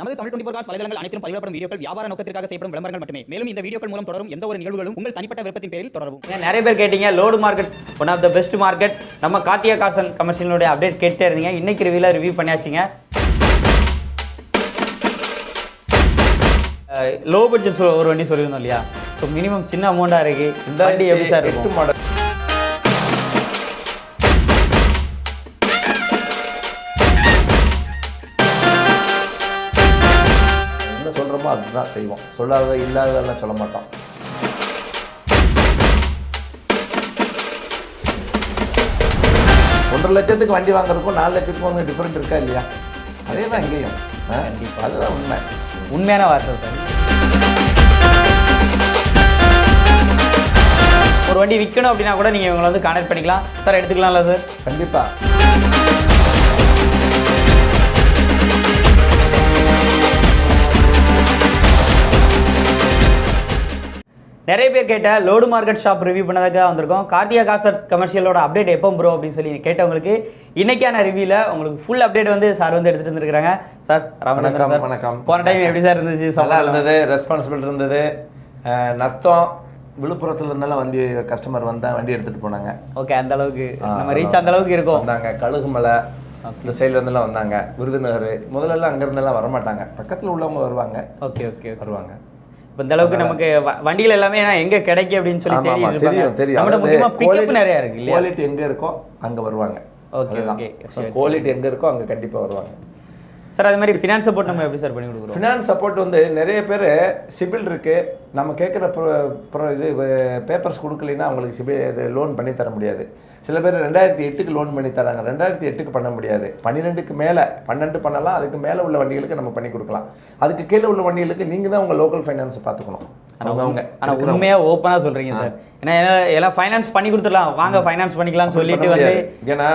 நமது Tamil twenty cos வலைதளங்கள் அனைத்தும் பதிவிடப்படும் வீடியோக்கள் வியாபார நோக்கத்திற்காக செய்யப்படும் விளம்பரங்கள் மட்டுமே. மேலும் இந்த வீடியோக்கள் மூலம் தொடரும் எந்த ஒரு நிகழ்வுகளும் உங்கள் தனிப்பட்ட விருப்பத்தின் பேரில் தொடரவும். ஏன் நிறைய பேர் கேட்டீங்க load market one of the best market நம்ம கார்த்தியா கார்சன் கமர்ஷியலுடைய அப்டேட் கேட்டே இருந்தீங்க. இன்னைக்கு ரிவியூல ரிவ்யூ பண்ணியாச்சுங்க. லோ பட்ஜெட் ஒரு வண்டி சொல்லியிருந்தோம் இல்லையா? ஸோ மினிமம் சின்ன அமௌண்ட்டாக இருக்கு. இந்த வண்டி எப்படி சார் இருக்கும்? மாடல் என்ன சொல்கிறோமோ அதுதான் செய்வோம். சொல்லாத இல்லாததெல்லாம் சொல்ல மாட்டோம். ஒன்றரை லட்சத்துக்கு வண்டி வாங்குறதுக்கும் நாலு லட்சத்துக்கும் வந்து டிஃப்ரெண்ட் இருக்கா இல்லையா? அதே தான் இங்கேயும். அதுதான் உண்மை. உண்மையான வார்த்தை சார். ஒரு வண்டி விற்கணும் அப்படின்னா கூட நீங்கள் இவங்களை வந்து கான்டாக்ட் பண்ணிக்கலாம். சார் எடுத்துக்கலாம்ல சார்? கண்டிப்பாக நிறைய பேர் கேட்ட லோடு மார்க்கெட் ஷாப் ரிவ்யூ பண்ணதுக்காக வந்திருக்கோம். கார்த்தியா காசட் கமர்ஷியலோட அப்டேட் எப்போ ப்ரோ அப்படின்னு சொல்லி கேட்டவங்களுக்கு இன்னைக்கான ரிவ்யூல உங்களுக்கு ஃபுல் அப்டேட் வந்து சார் வந்து எடுத்துட்டு வந்திருக்காங்க சார் ராமச்சந்திரன் சார் வணக்கம். போன டைம் எப்படி சார் இருந்துச்சு? நல்லா இருந்தது ரெஸ்பான்சிபிள் இருந்தது. நத்தம் விழுப்புரத்துல இருந்தெல்லாம் வண்டி கஸ்டமர் வந்தா வண்டி எடுத்துட்டு போனாங்க. ஓகே அந்த அளவுக்கு. நம்ம ரீச் அந்த அளவுக்கு இருக்கும். வந்தாங்க. கழுகுமலை இந்த சைடுல இருந்தெல்லாம் வந்தாங்க. விருதுநகர் முதல்ல அங்க இருந்தெல்லாம் வரமாட்டாங்க. பக்கத்துல உள்ளவங்க வருவாங்க. ஓகே ஓகே வருவாங்க. இப்போ இந்த அளவுக்கு நமக்கு வ- வண்டிகள் எல்லாமே ஏன்னா எங்க கிடைக்கும் அப்படின்னு சொல்லி தெரியும் தெரியும். முக்கியமா பிக்கப் நிறைய இருக்கு இல்லையா? குவாலிட்டி எங்க இருக்கோ அங்க வருவாங்க. ஓகே ஓகே குவாலிட்டி எங்க இருக்கோ அங்க கண்டிப்பா வருவாங்க. சார் அது மாதிரி ஃபினான்ஸ் சப்போர்ட் நம்ம எப்படி சார் பண்ணி கொடுக்குறோம் ஃபினான்ஸ் சப்போர்ட் வந்து நிறைய பேர் சிபில் இருக்கு. நம்ம கேட்குற இது பேப்பர்ஸ் கொடுக்கலைன்னா அவங்களுக்கு சிபில் இது லோன் பண்ணி தர முடியாது. சில பேர் ரெண்டாயிரத்தி எட்டுக்கு லோன் பண்ணி தராங்க. ரெண்டாயிரத்தி எட்டுக்கு பண்ண முடியாது. பன்னிரெண்டுக்கு மேலே பன்னெண்டு பண்ணலாம். அதுக்கு மேலே உள்ள வண்டிகளுக்கு நம்ம பண்ணி கொடுக்கலாம். அதுக்கு கீழே உள்ள வண்டிகளுக்கு நீங்கள் தான் உங்கள் லோக்கல் ஃபைனான்ஸ் பார்த்துக்கணும். அவங்க அவங்க ஆனா உண்மையா ஓப்பனா சொல்றீங்க சார். ஏன்னா எல்லாம் ஃபைனான்ஸ் பண்ணி கொடுத்துடலாம். வாங்க ஃபைனான்ஸ் பண்ணிக்கலாம்னு சொல்லிட்டு வந்து. ஏன்னா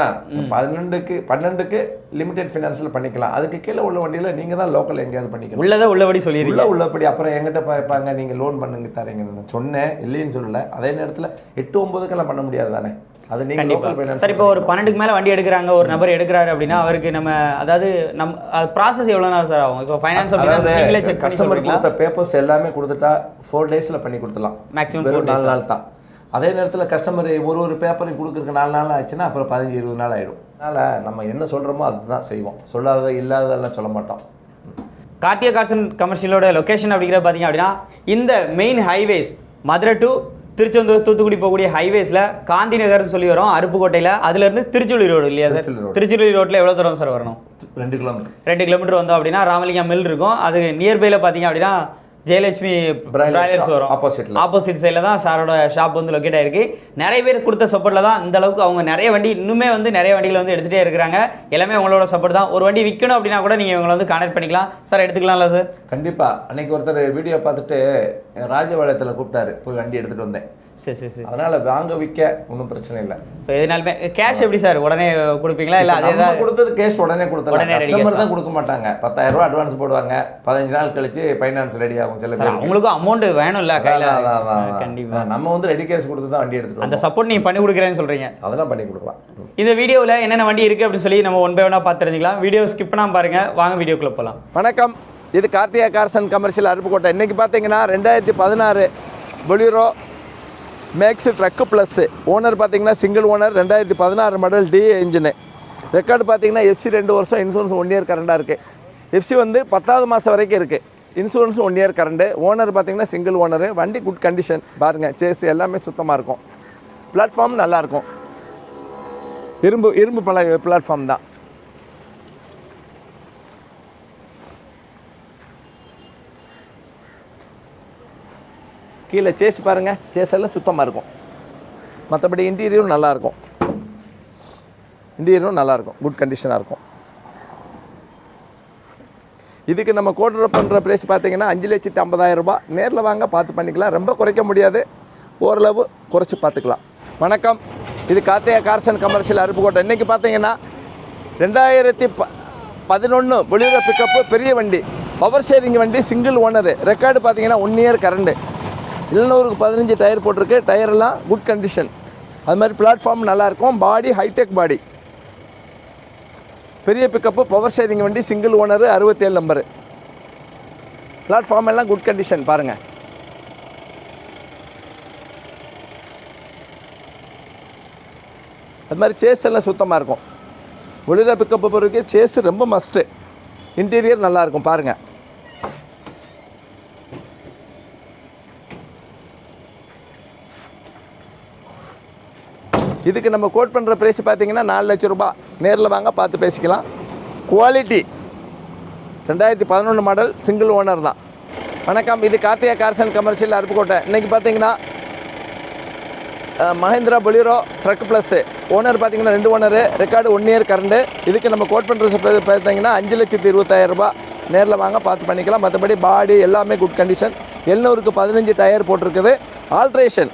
பன்னெண்டுக்கு பன்னெண்டுக்கு லிமிடெட் ஃபினான்ஸில் பண்ணிக்கலாம். அதுக்கு கீழே உள்ள வண்டியில் நீங்கள் தான் லோக்கல் எங்கேயாவது பண்ணிக்கணும். உள்ளதை உள்ளபடி சொல்லிடுறீங்க. உள்ள உள்ளபடி அப்புறம் எங்கிட்ட பார்ப்பாங்க நீங்க லோன் பண்ணுங்க தரீங்க. நான் சொன்னேன் இல்லைன்னு சொல்லல. அதே நேரத்துல எட்டு ஒன்பதுக்கெல்லாம் பண்ண முடியாது தானே? அது நீங்க கண்டிப்பா. லோக்கல் ஃபைனான்ஸ் சார் இப்போ ஒரு பன்னெண்டுக்கு மேல வண்டி எடுக்கிறாங்க ஒரு நபர் எடுக்கிறாரு அப்படின்னா அவருக்கு நம்ம அதாவது நம் ப்ராசஸ் எவ்வளவு நாள் சார் ஆகும்? இப்போ ஃபைனான்ஸ் அப்படின்னா நீங்களே செக் பண்ணி கஸ்டமர் கொடுத்த பேப்பர்ஸ் எல்லாமே கொடுத்துட்டா ஃபோர் டேஸ்ல பண்ணி four வெறும் நாலு. நாள் தான். அதே நேரத்தில் கஸ்டமர் ஒரு ஒரு பேப்பரையும் கொடுக்குறதுக்கு நாலு நாள் ஆச்சுன்னா அப்புறம் பதினஞ்சு இருபது நாள் ஆயிடும். அதனால் நம்ம என்ன சொல்கிறோமோ அதுதான் செய்வோம். சொல்லாத இல்லாததெல்லாம் சொல்ல மாட்டோம். கார்த்தியா கார்சன் கமர்ஷியலோட லொகேஷன் அப்படிங்கிற பார்த்தீங்க அப்படின்னா இந்த main highways Madurai to Tiruchendur Thoothukudi போகக்கூடிய ஹைவேஸ்ல காந்தி நகர்னு சொல்லி வரும் அருப்புக்கோட்டையில. அதுல இருந்து திருச்சுழி ரோடு இல்லையா சார்? திருச்சுழி ரோட்ல எவ்வளவு தூரம் சார் வரணும்? ரெண்டு கிலோமீட்டர் ரெண்டு கிலோமீட்டர் வந்தோம் அப்படின்னா ராமலிங்கம் மில் இருக்கும். அது நியர்பைல பார்த்தீங்க அப்படின்னா ஜெயலட்சுமி பிராய்லர்ஸ் வரும் opposite ல. ஆப்போசிட் சைடில் தான் சாரோட ஷாப் வந்து லொக்கேட் ஆயிருக்கு. நிறைய பேர் கொடுத்த சப்போர்ட்டில் தான் இந்த அளவுக்கு அவங்க நிறைய வண்டி இன்னுமே வந்து நிறைய வண்டிகளை வந்து எடுத்துகிட்டே இருக்கிறாங்க. எல்லாமே உங்களோட சப்போர்ட் தான். ஒரு வண்டி விற்கணும் அப்படின்னா கூட நீங்கள் இவங்களை வந்து கான்டாக்ட் பண்ணிக்கலாம். சார் எடுத்துக்கலாம்ல சார்? கண்டிப்பா. அன்னைக்கு ஒருத்தர் வீடியோ பார்த்துட்டு ராஜபாளையத்தில் கூப்பிட்டாரு போய் வண்டி எடுத்துட்டு வந்தேன். சரி சரி சரி. அதனால வாங்க விற்க ஒன்றும் பிரச்சனை இல்லை. ஸோ எதுனாலுமே கேஷ் எப்படி சார் உடனே கொடுப்பீங்களா? இல்லை அதே தான் கொடுத்தது கேஷ் உடனே கொடுத்தலாம் கஸ்டமர் தான் கொடுக்க மாட்டாங்க. பத்தாயிரம் ரூபாய் அட்வான்ஸ் போடுவாங்க. பதினஞ்சு நாள் கழிச்சு ஃபைனான்ஸ் ரெடி ஆகும் சில பேர் அவங்களுக்கும் அமௌண்ட் வேணும்ல கையில். கண்டிப்பாக நம்ம வந்து ரெடி கேஷ் கொடுத்து தான் வண்டி எடுத்துட்டு அந்த சப்போர்ட் நீங்கள் பண்ணி கொடுக்குறேன்னு சொல்கிறீங்க அதெல்லாம் பண்ணி கொடுக்கலாம். இந்த வீடியோவில் என்னென்ன வண்டி இருக்குது அப்படின்னு சொல்லி நம்ம ஒன் பை ஒன்னாக பார்த்து தெரிஞ்சுக்கலாம். வீடியோ ஸ்கிப் பண்ணாமல் பாருங்க. வாங்க வீடியோக்குள்ளே போகலாம் வணக்கம். இது Karthika cars and commercial Aruppukottai. இன்னைக்கு பார்த்தீங்கன்னா ரெண்டாயிரத்தி பதினாறு Bolero Maxx truck plus owner பார்த்தீங்கன்னா சிங்கிள் ஓனர் ரெண்டாயிரத்தி பதினாறு மாடல் டிஏ இன்ஜினு ரெக்கார்டு பார்த்தீங்கன்னா எஃப்சி ரெண்டு வருஷம் இன்சூரன்ஸ் ஒன் இயர் கரண்டாக இருக்குது எஃப்சி வந்து பத்தாவது மாதம் வரைக்கும் இருக்குது insurance one year current owner பார்த்தீங்கன்னா சிங்கிள் ஓனரு வண்டி குட் கண்டிஷன் பாருங்கள் சேஸ் எல்லாமே சுத்தமாக இருக்கும். பிளாட்ஃபார்ம் நல்லாயிருக்கும் இரும்பு இரும்பு பல பிளாட்ஃபார்ம் தான். கீழே சேஸ் பாருங்க. சேஸ் எல்லாம் சுத்தமாக இருக்கும். மற்றபடி இன்டீரியரும் நல்லாயிருக்கும் இன்டீரியரும் நல்லாயிருக்கும் குட் கண்டிஷனாக இருக்கும். இதுக்கு நம்ம கோட்ரு பண்ணுற ப்ரைஸ் பார்த்தீங்கன்னா அஞ்சு லட்சத்தி ஐம்பதாயிரம் ரூபாய். நேரில் வாங்க பார்த்து பண்ணிக்கலாம். ரொம்ப குறைக்க முடியாது. ஓரளவு குறைச்சி பார்த்துக்கலாம். வணக்கம். இது காத்தையா கார்சன் கமர்ஷியல் அருப்புக்கோட்டை. இன்றைக்கி பார்த்தீங்கன்னா ரெண்டாயிரத்தி ப பதினொன்று பொலிரோ பிக்கப்பு பெரிய வண்டி. பவர் ஷேரிங் வண்டி சிங்கிள் ஓனரு ரெக்கார்டு பார்த்தீங்கன்னா ஒன் இயர் கரண்டு எழுநூறுக்கு பதினஞ்சு டயர் போட்டிருக்கு. டயரெல்லாம் குட் கண்டிஷன் அது மாதிரி பிளாட்ஃபார்ம் நல்லாயிருக்கும். பாடி ஹைடெக் பாடி பெரிய பிக்கப்பு பவர் ஷேரிங் வண்டி சிங்கிள் ஓனரு அறுபத்தேழு நம்பரு பிளாட்ஃபார்ம் எல்லாம் குட் கண்டிஷன் பாருங்கள் அது மாதிரி சேஸ் எல்லாம் சுத்தமாக இருக்கும். ஒளிர பிக்கப் பொறுக்கு சேஸ் ரொம்ப மஸ்ட்டு இன்டீரியர் நல்லாயிருக்கும் பாருங்கள் இதுக்கு நம்ம கோட் பண்ணுற ப்ரைஸ் பார்த்தீங்கன்னா நாலு லட்சம் ரூபாய். நேரில் வாங்க பார்த்து பேசிக்கலாம். குவாலிட்டி ரெண்டாயிரத்தி பதினொன்று மாடல் சிங்கிள் ஓனர் தான். வணக்கம் இது Karthika cars and commercial Aruppukottai. இன்றைக்கி பார்த்தீங்கன்னா Mahindra Bolero truck plus owner பார்த்தீங்கன்னா ரெண்டு owner record one year current இதுக்கு நம்ம கோட் பண்ணுறது பார்த்தீங்கன்னா அஞ்சு லட்சத்தி இருபத்தாயிரம் ரூபாய். நேரில் வாங்க பார்த்து பண்ணிக்கலாம். மற்றபடி பாடி எல்லாமே குட் கண்டிஷன் எழுநூறுக்கு பதினஞ்சு டயர் போட்டிருக்குது. ஆல்ட்ரேஷன்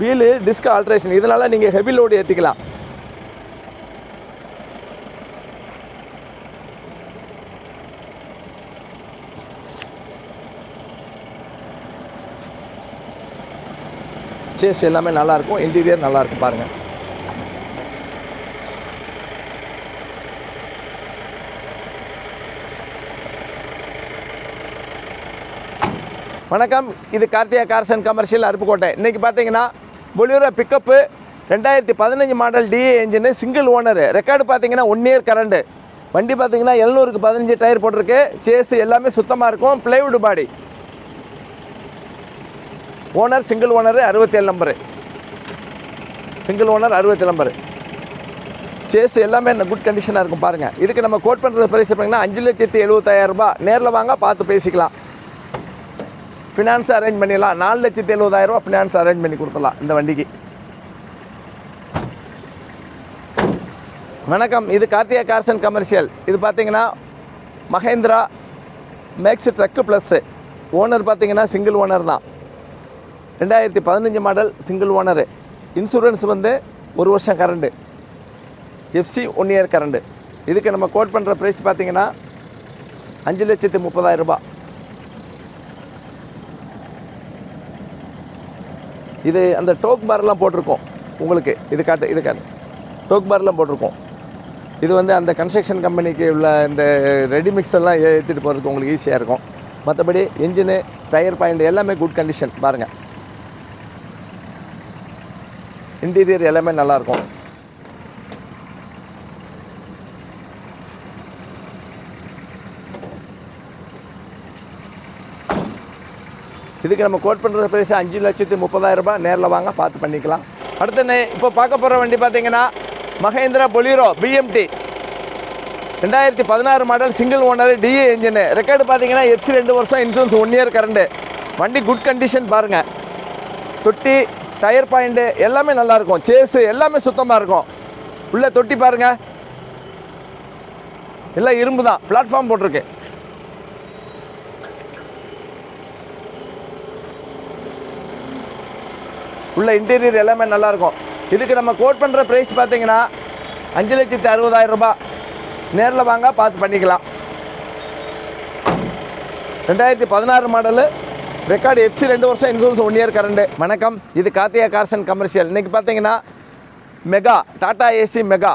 வீலு டிஸ்க் ஆல்ட்ரேஷன் இதனால் நீங்கள் ஹெவி லோடு ஏற்றிக்கலாம் சேஸ் எல்லாமே நல்லாயிருக்கும் இன்டீரியர் நல்லாயிருக்கும் பாருங்கள் வணக்கம். இது Karthika cars and commercial Aruppukottai. இன்றைக்கி பார்த்தீங்கன்னா பொலியூரோ பிக்கப்பு ரெண்டாயிரத்தி பதினஞ்சு model DA engine single owner record பார்த்தீங்கன்னா ஒன் இயர் கரண்டு வண்டி பார்த்தீங்கன்னா எழுநூறுக்கு பதினஞ்சு டயர் போட்டிருக்கு. சேஸு எல்லாமே சுத்தமாக இருக்கும். Plywood body owner single owner அறுபத்தேழு நம்பரு சிங்கிள் ஓனர் அறுபத்தேழு நம்பரு சேஸ் எல்லாமே குட் கண்டிஷனாக இருக்கும். பாருங்கள் இதுக்கு நம்ம கோட் பண்ணுறது பிரைஸ் பார்த்தீங்கன்னா அஞ்சு லட்சத்தி எழுபத்தாயிரம் ரூபாய். நேரில் வாங்க பார்த்து பேசிக்கலாம். ஃபினான்ஸ் அரேஞ்ச் பண்ணிடலாம். நாலு லட்சத்தி எழுபதாயிரரூவா ஃபினான்ஸ் அரேஞ்ச் பண்ணி கொடுத்துடலாம் இந்த வண்டிக்கு. வணக்கம். இது கார்த்திகா கார்சன் கமர்ஷியல் இது பார்த்தீங்கன்னா Mahindra Maxx truck plus owner பார்த்தீங்கன்னா சிங்கிள் ஓனர் தான். ரெண்டாயிரத்தி பதினஞ்சு மாடல் சிங்கிள் ஓனரு இன்சூரன்ஸ் வந்து ஒரு வருஷம் current FC one year current இதுக்கு நம்ம கோட் பண்ணுற ப்ரைஸ் பார்த்தீங்கன்னா அஞ்சு லட்சத்து முப்பதாயிரரூபா இது அந்த டோக் பார்லாம் போட்டிருக்கோம். உங்களுக்கு இது காட்டு இது காட்டு. டோக் பார்லாம் போட்டிருக்கோம். இது வந்து அந்த கன்ஸ்ட்ரக்ஷன் கம்பெனிக்கு உள்ள இந்த ரெடிமிக்ஸ் எல்லாம் ஏற்றிட்டு போகிறதுக்கு உங்களுக்கு ஈஸியாக இருக்கும். மற்றபடி இன்ஜினு டயர் பாயிண்ட் எல்லாமே குட் கண்டிஷன் பாருங்கள் இன்டீரியர் எல்லாமே நல்லாயிருக்கும் இதுக்கு நம்ம கோட் பண்ணுற பிரைஸ் அஞ்சு லட்சத்தி முப்பதாயிரம் ரூபாய் நேரில் வாங்க பார்த்து பண்ணிக்கலாம். அடுத்து இப்போ பார்க்க போகிற வண்டி பார்த்தீங்கன்னா மகேந்திரா பொலிரோ பிஎம்டி ரெண்டாயிரத்தி பதினாறு model single owner T A engine record பார்த்தீங்கன்னா எஃப்சி ரெண்டு வருஷம் இன்சூரன்ஸ் ஒன் இயர் கரண்டு வண்டி குட் கண்டிஷன் பாருங்கள் தொட்டி டயர் பாயிண்ட்டு எல்லாமே நல்லாயிருக்கும் சேஸு எல்லாமே சுத்தமாக இருக்கும். உள்ளே தொட்டி பாருங்கள் எல்லாம் இரும்பு தான் பிளாட்ஃபார்ம் போட்டிருக்கு. உள்ள இன்டீரியர் எல்லாமே நல்லாயிருக்கும். இதுக்கு நம்ம கோட் பண்ணுற ப்ரைஸ் பார்த்தீங்கன்னா அஞ்சு லட்சத்து அறுபதாயிரம் ரூபாய். நேரில் வாங்க பார்த்து பண்ணிக்கலாம். ரெண்டாயிரத்தி பதினாறு மாடலு ரெக்கார்டு எஃப்சி ரெண்டு வருஷம் இன்சூரன்ஸ் ஒன் இயர் கரண்டு வணக்கம் இது கார்த்திகா கார்ஸ் அண்ட் கமர்ஷியல் இன்றைக்கி பார்த்தீங்கன்னா மெகா டாடா ஏசி மெகா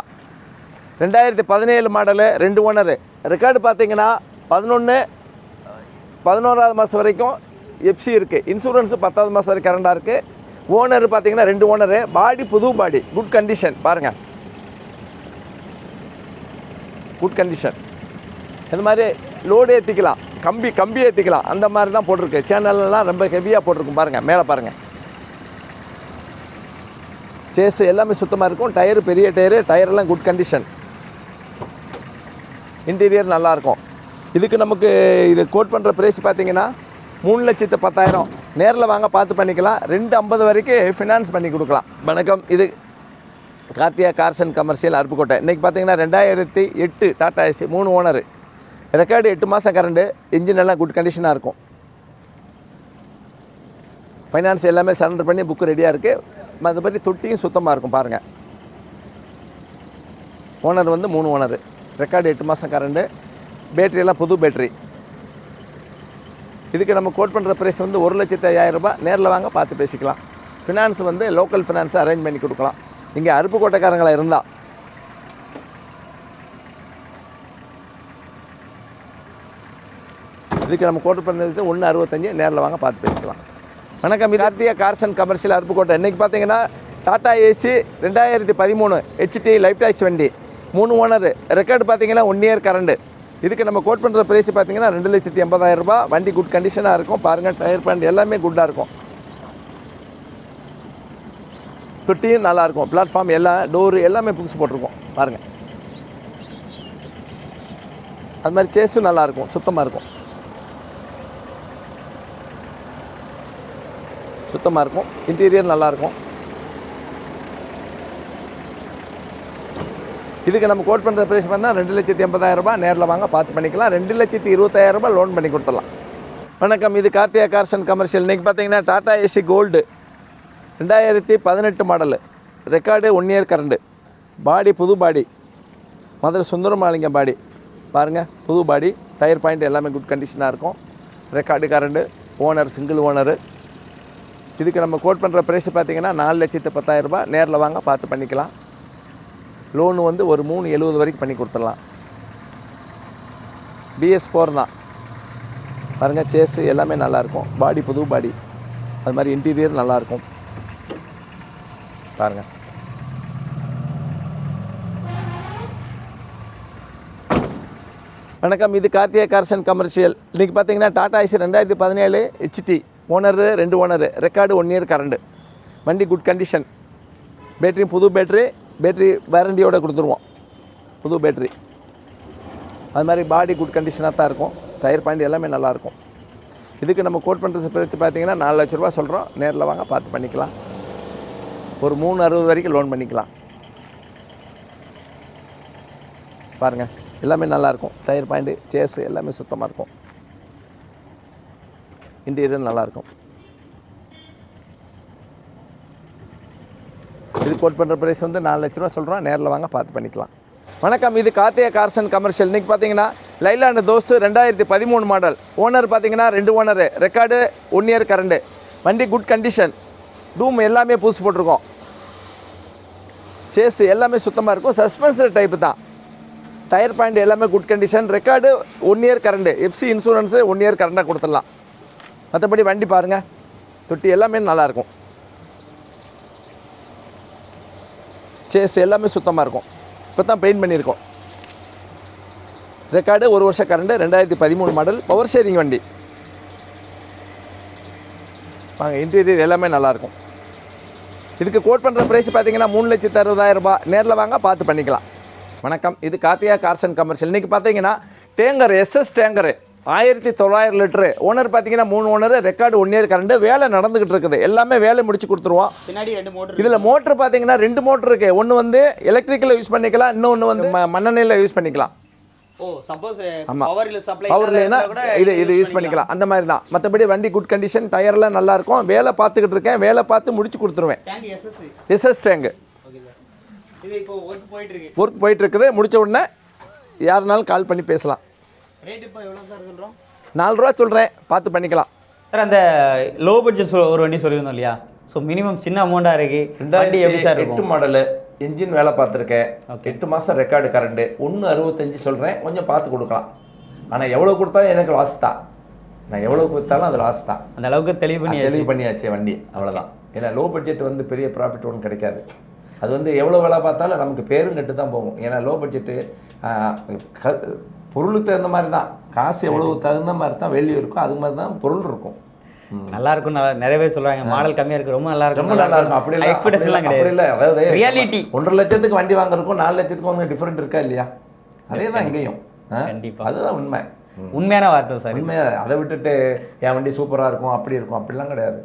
ரெண்டாயிரத்தி பதினேழு மாடலு ரெண்டு ஓனரு ரெக்கார்டு பார்த்தீங்கன்னா பதினொன்று பதினோராவது மாதம் வரைக்கும் எஃப்சி இருக்குது இன்சூரன்ஸு பத்தாவது மாதம் வரைக்கும் கரண்டாக இருக்குது ஓனர் பார்த்தீங்கன்னா ரெண்டு ஓனரு. பாடி புது பாடி. குட் கண்டிஷன் பாருங்கள் குட் கண்டிஷன் இந்த மாதிரி லோடு ஏற்றிக்கலாம் கம்பி கம்பி ஏற்றிக்கலாம் அந்த மாதிரி தான் போட்டிருக்கு. சேனல்லாம் ரொம்ப ஹெவியாக போட்டிருக்கும். பாருங்கள் மேலே பாருங்கள் சேஸ் எல்லாமே சுத்தமாக இருக்கும். டயரு பெரிய டயரு டயரெல்லாம் குட் கண்டிஷன் இன்டீரியர் நல்லாயிருக்கும் இதுக்கு நமக்கு இது கோட் பண்ணுற ப்ரைஸ் பார்த்தீங்கன்னா மூணு லட்சத்து பத்தாயிரம். நேரில் வாங்க பார்த்து பண்ணிக்கலாம். ரெண்டு ஐம்பது வரைக்கும் ஃபினான்ஸ் பண்ணி கொடுக்கலாம். வணக்கம் இது கார்த்தியா கார்சன் கமர்ஷியல் அருப்புக்கோட்டை. இன்றைக்கி பார்த்தீங்கன்னா ரெண்டாயிரத்தி எட்டு டாட்டா ஏசி மூணு ஓனரு. ரெக்கார்டு எட்டு மாதம் கரண்டு இன்ஜின் எல்லாம் குட் கண்டிஷனாக இருக்கும். ஃபைனான்ஸ் எல்லாமே சரண்டர் பண்ணி புக்கு ரெடியாக இருக்குது மற்றபடி தொட்டியும் சுத்தமாக இருக்கும் பாருங்கள் ஓனர் வந்து மூணு ஓனர். ரெக்கார்டு எட்டு மாதம் கரண்டு பேட்ரியெல்லாம் புது பேட்டரி இதுக்கு நம்ம கோட் பண்ணுற ப்ரைஸ் வந்து ஒரு லட்சத்து ஐயாயிரம் ரூபாய். நேரில் வாங்க பார்த்து பேசிக்கலாம். ஃபினான்ஸ் வந்து லோக்கல் ஃபினான்ஸை அரேஞ்ச் பண்ணி கொடுக்கலாம். இங்கே அருப்பு கோட்டைக்காரங்களாக இருந்தால் இதுக்கு நம்ம கோட் பண்ணது ஒன்று அறுபத்தஞ்சு நேரில் வாங்க பார்த்து பேசிக்கலாம். வணக்கம் இது கார்சன் கார்ஸ் அண்ட் கமர்ஷியல் அருப்புக்கோட்டை இன்றைக்கி பார்த்தீங்கன்னா டாடா ஏசி ரெண்டாயிரத்தி பதிமூணு ஹெச்டி லைஃப் டாக்ஸ் வண்டி. மூணு ஓனர் ரெக்கார்டு பார்த்தீங்கன்னா ஒன் இயர் கரண்டு இதுக்கு நம்ம கோட் பண்ணுற ப்ரைஸ் பார்த்தீங்கன்னா ரெண்டு லட்சத்தி எண்பதாயிரம் ரூபாய். வண்டி குட் கண்டிஷனாக இருக்கும். பாருங்கள் டயர் பேண்ட் எல்லாமே குட்டாக இருக்கும். தொட்டியும் நல்லாயிருக்கும் பிளாட்ஃபார்ம் எல்லாம் டோரு எல்லாமே புதுசு போட்டிருக்கோம். பாருங்கள் அது மாதிரி சேஸும் நல்லாயிருக்கும் சுத்தமாக இருக்கும். சுத்தமாக இருக்கும். இன்டீரியர் நல்லாயிருக்கும் இதுக்கு நம்ம கோட் பண்ணுற ப்ரைஸ் பார்த்தா ரெண்டு லட்சத்தி எண்பதாயிரம் ரூபாய் நேரில் வாங்க பார்த்து பண்ணிக்கலாம். ரெண்டு லட்சத்தி இருபத்தாயிரரூபா லோன் பண்ணி கொடுத்துடலாம். வணக்கம் இது கார்த்தியா கார்சன் கமர்ஷியல் இன்றைக்கி பார்த்தீங்கன்னா டாடா ஏசி கோல்டு ரெண்டாயிரத்தி பதினெட்டு model record one year current body புது பாடி மதுரை சுந்தரமாலிங்க பாடி பாருங்கள் புது பாடி டயர் பாயிண்ட் எல்லாமே குட் கண்டிஷனாக இருக்கும். Record current owner single owner இதுக்கு நம்ம கோட் பண்ணுற ப்ரைஸ் பார்த்தீங்கன்னா நாலு லட்சத்து பத்தாயிரரூபா நேரில் வாங்க பார்த்து பண்ணிக்கலாம். லோனு வந்து ஒரு மூணு எழுபது வரைக்கும் பண்ணி கொடுத்துடலாம். பிஎஸ் ஃபோர் தான். பாருங்கள் சேஸு எல்லாமே நல்லாயிருக்கும் பாடி புது பாடி அது மாதிரி இன்டீரியர் நல்லாயிருக்கும் பாருங்கள் வணக்கம் இது கார்த்திகா கார்சன் கமர்ஷியல் இன்றைக்கி பார்த்தீங்கன்னா டாடா ஐசி ரெண்டாயிரத்தி பதினேழு ஹெச்டி ஓனரு ரெண்டு owner record one year current வண்டி குட் கண்டிஷன் பேட்ரி புது பேட்ரி பேட்ரி வாரண்டியோடு கொடுத்துருவோம். புது பேட்ரி அது மாதிரி பாடி குட் கண்டிஷனாக தான் இருக்கும். டயர் பாயிண்ட் எல்லாமே நல்லாயிருக்கும் இதுக்கு நம்ம கோட் பண்ணுறது பற்றி பார்த்தீங்கன்னா நாலு லட்ச ரூபா சொல்கிறோம் நேரில் வாங்க பார்த்து பண்ணிக்கலாம். ஒரு மூணு அறுபது வரைக்கும் லோன் பண்ணிக்கலாம். பாருங்கள் எல்லாமே நல்லாயிருக்கும் டயர் பாயிண்ட்டு சேஸு எல்லாமே சுத்தமாக இருக்கும். இன்டீரியர் நல்லாயிருக்கும் இது கோட் பண்ணுற ப்ரைஸ் வந்து நாலு லட்ச ரூபா சொல்கிறோம் நேரில் வாங்க பார்த்து பண்ணிக்கலாம். வணக்கம் இது கார்த்தியா கார்ஸ் அண்ட் கமர்ஷியல் இன்றைக்கி பார்த்தீங்கன்னா லைலாண்ட் தோஸ்து ரெண்டாயிரத்தி பதிமூணு மாடல் ஓனர் பார்த்தீங்கன்னா ரெண்டு owner record one year current வண்டி குட் கண்டிஷன் டூம் எல்லாமே புதுசு போட்டிருக்கோம். சேஸ் எல்லாமே சுத்தமாக இருக்கும். சஸ்பென்சர் டைப்பு தான். டயர் பாயிண்ட் எல்லாமே good condition record one year current FC insurance one year கரண்டாக கொடுத்துடலாம். மற்றபடி வண்டி பாருங்கள் தொட்டி எல்லாமே நல்லாயிருக்கும் சேஸ் எல்லாமே சுத்தமாக இருக்கும். இப்போ தான் பெயிண்ட் பண்ணியிருக்கோம். ரெக்கார்டு ஒரு வருஷம் கரண்டு ரெண்டாயிரத்தி பதிமூணு மாடல் பவர் ஷேரிங் வண்டி. வாங்க இன்டீரியர் எல்லாமே நல்லாயிருக்கும் இதுக்கு கோட் பண்ணுற ப்ரைஸ் பார்த்தீங்கன்னா மூணு லட்சத்து அறுபதாயிரம் ரூபாய். நேரில் வாங்க பார்த்து பண்ணிக்கலாம். வணக்கம். இது கார்த்தியா கார்சன் கமர்ஷியல் இன்றைக்கி பார்த்தீங்கன்னா டேங்கர் எஸ்எஸ் டேங்கரு ஆயிரத்தி தொள்ளாயிரம் லிட்டரு. ஓனர் பார்த்தீங்கன்னா மூணு owner record one year current வேலை நடந்துக்கிட்டு இருக்குது. எல்லாமே வேலை முடிச்சு கொடுத்துருவோம். பின்னாடி ரெண்டு மோட்டர் இதில் மோட்ரு பார்த்தீங்கன்னா ரெண்டு மோட்ரு இருக்குது ஒன்று வந்து எலக்ட்ரிக்கலில் யூஸ் பண்ணிக்கலாம் இன்னொன்று வந்து மண்ணெண்ணெயில் யூஸ் பண்ணிக்கலாம். இல்லைன்னா இது இது யூஸ் பண்ணிக்கலாம். அந்த மாதிரி தான் மற்றபடி வண்டி குட் கண்டிஷன் டயர்லாம் நல்லா இருக்கும். வேலை பார்த்துக்கிட்டு இருக்கேன். வேலை பார்த்து முடிச்சு கொடுத்துருவேன். எஸ்எஸ் டேங்கு இருக்கு. ஒர்க் போயிட்டு இருக்குது. முடிச்ச உடனே யாருனாலும் கால் பண்ணி பேசலாம். ரேட் இப்போ எவ்வளோ சார் சொல்கிறோம் நாலு ரூபா சொல்கிறேன் பார்த்து பண்ணிக்கலாம். சார் அந்த லோ பட்ஜெட் ஒரு வண்டி சொல்லியிருந்தோம் இல்லையா? ஸோ மினிமம் சின்ன அமௌண்ட்டாக இருக்குது வண்டி எப்படி சார் எட்டு மாடலு இன்ஜின் வேலை பார்த்துருக்கேன். எட்டு மாதம் ரெக்கார்டு கரண்டு ஒன்று அறுபத்தஞ்சு சொல்கிறேன் கொஞ்சம் பார்த்து கொடுக்கலாம். ஆனால் எவ்வளோ கொடுத்தாலும் எனக்கு லாஸ் தான். நான் எவ்வளோ கொடுத்தாலும் அது லாஸ் தான். அந்த அளவுக்கு தெளிவு பண்ணி தெளிவு பண்ணியாச்சு வண்டி. அவ்வளோதான் ஏன்னா லோ பட்ஜெட் வந்து பெரிய ப்ராஃபிட் ஒன்றும் கிடைக்காது. அது வந்து எவ்வளோ வேலை பார்த்தாலும் நமக்கு பேரும் கெட்டு தான் போகும். ஏன்னா லோ பட்ஜெட்டு பொருளுக்கு தகுந்த மாதிரி தான். காசு எவ்வளவு தகுந்த மாதிரி தான் வேல்யூ இருக்கும் அது மாதிரி தான் பொருள் இருக்கும். நல்லா இருக்கும். நிறைய பேர் சொல்றாங்க மாடல் கம்மியா இருக்கு ரொம்ப நல்லா இருக்கும். ரொம்ப நல்லா இருக்கும். அப்படி இல்லை எக்ஸ்பெக்டேஷன்லாம் கிடையாது. இல்லை. அதாவது ரியாலிட்டி ஒன்றரை லட்சத்துக்கு வண்டி வாங்குறதுக்கும் நாலு லட்சத்துக்கும் வந்து டிஃப்ரெண்ட் இருக்கா இல்லையா? அதே தான் இங்கேயும். ஆ? கண்டிப்பா. அதுதான் உண்மை. உண்மையான வார்த்தை சார் உண்மையா? அதை விட்டுட்டு என் வண்டி சூப்பராக இருக்கும் அப்படி இருக்கும். அப்படிலாம் கிடையாது.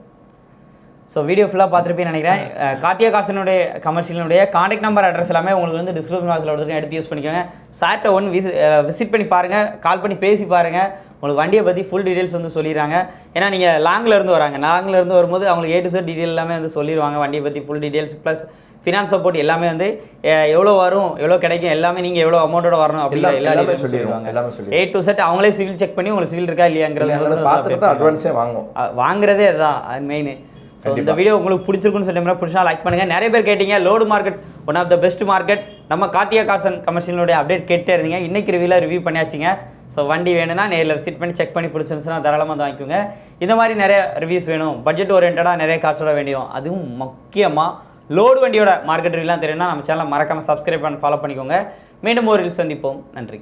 ஸோ வீடியோ ஃபுல்லாக பார்த்துருப்பேன்னு நினைக்கிறேன். அஹ், கார்த்தியா கார்சனுடைய கமர்ஷியலுடைய காண்டாக்ட் நம்பர் அட்ரஸ் எல்லாமே உங்களுக்கு வந்து டிஸ்கிரிப்ஷன் பாக்ஸில் ஒருத்தர் எடுத்து யூஸ் பண்ணிக்கோங்க. சார்ட்டை ஒன்று விசி விசிட் பண்ணி பாருங்கள் கால் பண்ணி பேசி பாருங்கள் உங்களுக்கு வண்டியை பற்றி ஃபுல் டீடைல்ஸ் வந்து சொல்லிடுறாங்க. ஏன்னா நீங்கள் லாங்கில் இருந்து வராங்க. லாங்கில் இருந்து வரும்போது அவங்களுக்கு ஏ டு செட் டீட்டெயில் எல்லாமே வந்து சொல்லிடுவாங்க. வண்டியை பற்றி full details plus finance support எல்லாமே வந்து எவ்வளோ வரும் எவ்வளோ கிடைக்கும் எல்லாமே நீங்கள் எவ்வளோ அமௌண்ட்டோட வரணும் அப்படிங்கிற எல்லாமே- சொல்லிடுவாங்க, எல்லாமே சொல்லிடுவாங்க. ஏ டு செட் அவங்களே சிவில் செக் பண்ணி உங்களுக்கு சிவில் இருக்கா இல்லையாங்கிறது பார்த்துட்டு தான் அட்வான்ஸே வாங்கும் அஹ் வாங்குறதே அதுதான் அது மெயின் ஸோ இந்த. வீடியோ உங்களுக்கு பிடிச்சிருக்குன்னு சொல்லி பிடிச்சா லைக் பண்ணுங்க. நிறைய பேர் கேட்டீங்க load market one of the best market நம்ம கார்த்தியா கார்சன் கமர்ஷியலுடைய அப்டேட் கேட்டே இருந்தீங்க. இன்னைக்கு ரிவியூல ரிவ்யூ பண்ணியாச்சுங்க. ஸோ வண்டி வேணும்னா நேரில் விசிட் பண்ணி செக் பண்ணி பிடிச்சிருந்துச்சுன்னா தாராளமாக வந்து வாங்கிக்கோங்க. இந்த மாதிரி நிறைய ரிவ்யூஸ் வேணும். பட்ஜெட் ஓரியன்டாக நிறைய கார்ஸோட வேண்டியும் அதுவும் முக்கியமாக லோடு வண்டியோட மார்க்கெட் ரிவ்யூலாம் தெரியும்னா நம்ம சேனலை மறக்காமல் சப்ஸ்கிரைப் பண்ணி ஃபாலோ பண்ணிக்கோங்க. மீண்டும் ஒரு சந்திப்போம். நன்றி.